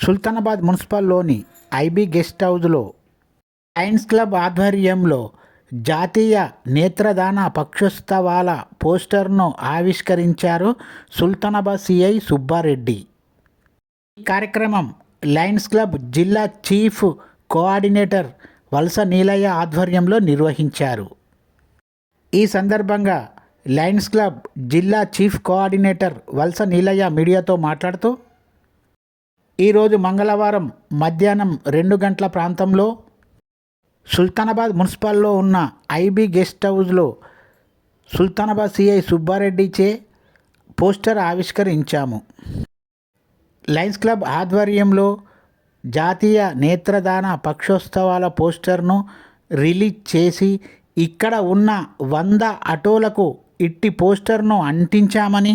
సుల్తానాబాద్ మున్సిపల్లోని IB guest హౌస్లో Lions club ఆధ్వర్యంలో జాతీయ నేత్రదాన పక్షోత్సవాల పోస్టర్ను ఆవిష్కరించారు సుల్తానాబాద్ సిఐ సుబ్బారెడ్డి. ఈ కార్యక్రమం లయన్స్ క్లబ్ జిల్లా చీఫ్ కోఆర్డినేటర్ వలస నీలయ్య ఆధ్వర్యంలో నిర్వహించారు. ఈ సందర్భంగా లయన్స్ క్లబ్ జిల్లా చీఫ్ కోఆర్డినేటర్ వలస నీలయ్య మీడియాతో మాట్లాడుతూ ఈరోజు మంగళవారం మధ్యాహ్నం రెండు గంటల ప్రాంతంలో సుల్తానాబాద్ మున్సిపల్లో ఉన్న ఐబీ గెస్ట్ హౌస్లో సుల్తానాబాద్ సిఐ సుబ్బారెడ్డిచే పోస్టర్ ఆవిష్కరించాము. లయన్స్ క్లబ్ ఆధ్వర్యంలో జాతీయ నేత్రదాన పక్షోత్సవాల పోస్టర్ను రిలీజ్ చేసి ఇక్కడ ఉన్న వంద అటోలకు ఇట్టి పోస్టర్ను అంటించామని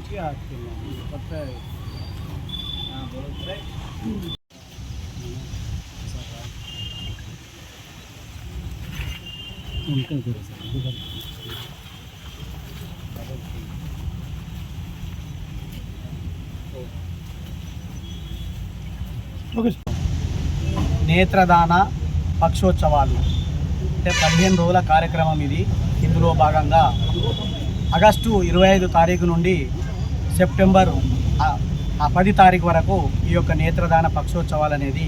మంచిగా కొత్త నేత్రదాన పక్షోత్సవాలు. అంటే పదిహేను రోజుల కార్యక్రమం ఇది. ఇందులో భాగంగా ఆగస్టు ఇరవై ఐదు తారీఖు నుండి సెప్టెంబర్ ఆ- పది తారీఖు వరకు ఈ యొక్క నేత్రదాన పక్షోత్సవాలు అనేది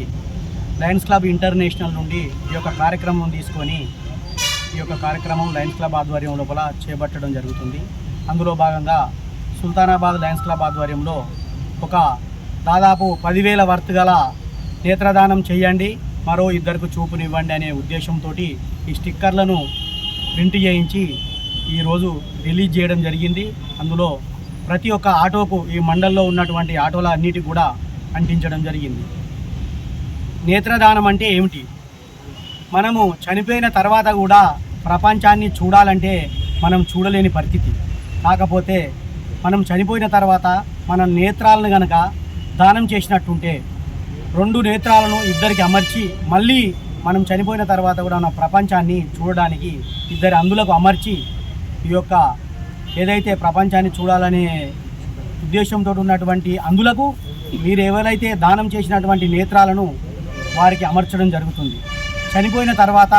లయన్స్ క్లబ్ ఇంటర్నేషనల్ నుండి ఈ యొక్క కార్యక్రమం తీసుకొని ఈ యొక్క కార్యక్రమం లయన్స్ క్లబ్ ఆధ్వర్యం లోపల చేపట్టడం జరుగుతుంది. అందులో భాగంగా సుల్తానాబాద్ లయన్స్ క్లబ్ ఆధ్వర్యంలో ఒక దాదాపు పదివేల వర్త్ గల నేత్రదానం చేయండి మరో ఇద్దరికి చూపునివ్వండి అనే ఉద్దేశంతో ఈ స్టిక్కర్లను ప్రింట్ చేయించి ఈరోజు రిలీజ్ చేయడం జరిగింది. అందులో ప్రతి ఒక్క ఆటోకు ఈ మండల్లో ఉన్నటువంటి ఆటోల అన్నిటికి కూడా అంటించడం జరిగింది. నేత్రదానం అంటే ఏమిటి? మనము చనిపోయిన తర్వాత కూడా ప్రపంచాన్ని చూడాలంటే మనం చూడలేని పరిస్థితి. కాకపోతే మనం చనిపోయిన తర్వాత మన నేత్రాలను గనక దానం చేసినట్టుంటే రెండు నేత్రాలను ఇద్దరికి అమర్చి మళ్ళీ మనం చనిపోయిన తర్వాత కూడా మన ప్రపంచాన్ని చూడడానికి ఇద్దరు అందులకు అమర్చి ఈ యొక్క ఏదైతే ప్రపంచాన్ని చూడాలనే ఉద్దేశంతో ఉన్నటువంటి అందులకు మీరు ఎవరైతే దానం చేసినటువంటి నేత్రాలను వారికి అమర్చడం జరుగుతుంది. చనిపోయిన తర్వాత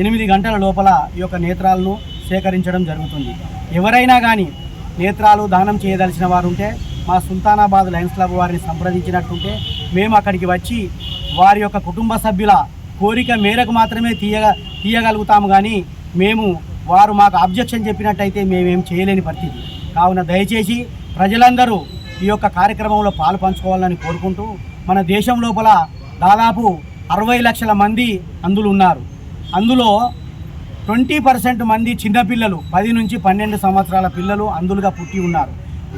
ఎనిమిది గంటల లోపల ఈ యొక్క నేత్రాలను సేకరించడం జరుగుతుంది. ఎవరైనా కానీ నేత్రాలు దానం చేయదలిచిన వారు ఉంటే మా సుల్తానాబాద్ లయన్స్ క్లబ్ వారిని సంప్రదించినట్టుంటే మేము అక్కడికి వచ్చి వారి యొక్క కుటుంబ సభ్యుల కోరిక మేరకు మాత్రమే తీయగ తీయగలుగుతాము కానీ మేము వారు మాకు అబ్జెక్షన్ చెప్పినట్టయితే మేమేం చేయలేని పరిస్థితి. కావున దయచేసి ప్రజలందరూ ఈ యొక్క కార్యక్రమంలో పాలు పంచుకోవాలని కోరుకుంటూ మన దేశం లోపల దాదాపు అరవై లక్షల మంది అందులు ఉన్నారు. అందులో ట్వంటీ పర్సెంట్ మంది చిన్నపిల్లలు పది నుంచి పన్నెండు సంవత్సరాల పిల్లలు అందులుగా పుట్టి ఉన్నారు.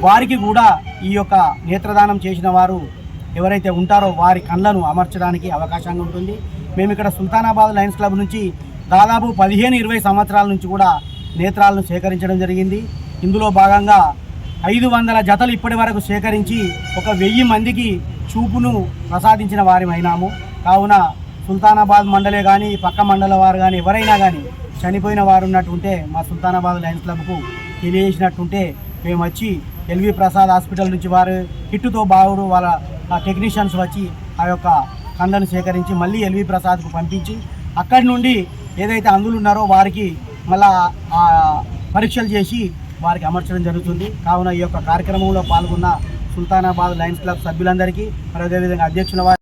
వారికి కూడా ఈ యొక్క నేత్రదానం చేసిన వారు ఎవరైతే ఉంటారో వారి కళ్ళను అమర్చడానికి అవకాశంగా ఉంటుంది. మేము ఇక్కడ సుల్తానాబాద్ లయన్స్ క్లబ్ నుంచి దాదాపు పదిహేను ఇరవై సంవత్సరాల నుంచి కూడా నేత్రాలను సేకరించడం జరిగింది. ఇందులో భాగంగా ఐదు వందల జతలు ఇప్పటి వరకు సేకరించి ఒక వెయ్యి మందికి చూపును ప్రసాదించిన వారిమైనాము కావున సుల్తానాబాద్ మండలే కానీ పక్క మండల వారు కానీ ఎవరైనా కానీ చనిపోయిన వారు ఉన్నట్టుంటే మా సుల్తానాబాద్ లయన్స్ క్లబ్కు తెలియజేసినట్టుంటే మేము వచ్చి ఎల్వి ప్రసాద్ హాస్పిటల్ నుంచి వారు కిట్టుతో బాగుడు వాళ్ళ టెక్నీషియన్స్ వచ్చి ఆ యొక్క కండను సేకరించి మళ్ళీ ఎల్వి ప్రసాద్కు పంపించి అక్కడి నుండి ఏదైతే అందులు ఉన్నారో వారికి మళ్ళా పరీక్షలు చేసి వారికి అమర్చడం జరుగుతుంది. కావున ఈ యొక్క కార్యక్రమంలో పాల్గొన్న సుల్తానాబాద్ లయన్స్ క్లబ్ సభ్యులందరికీ మరి అదేవిధంగా అధ్యక్షుల వారి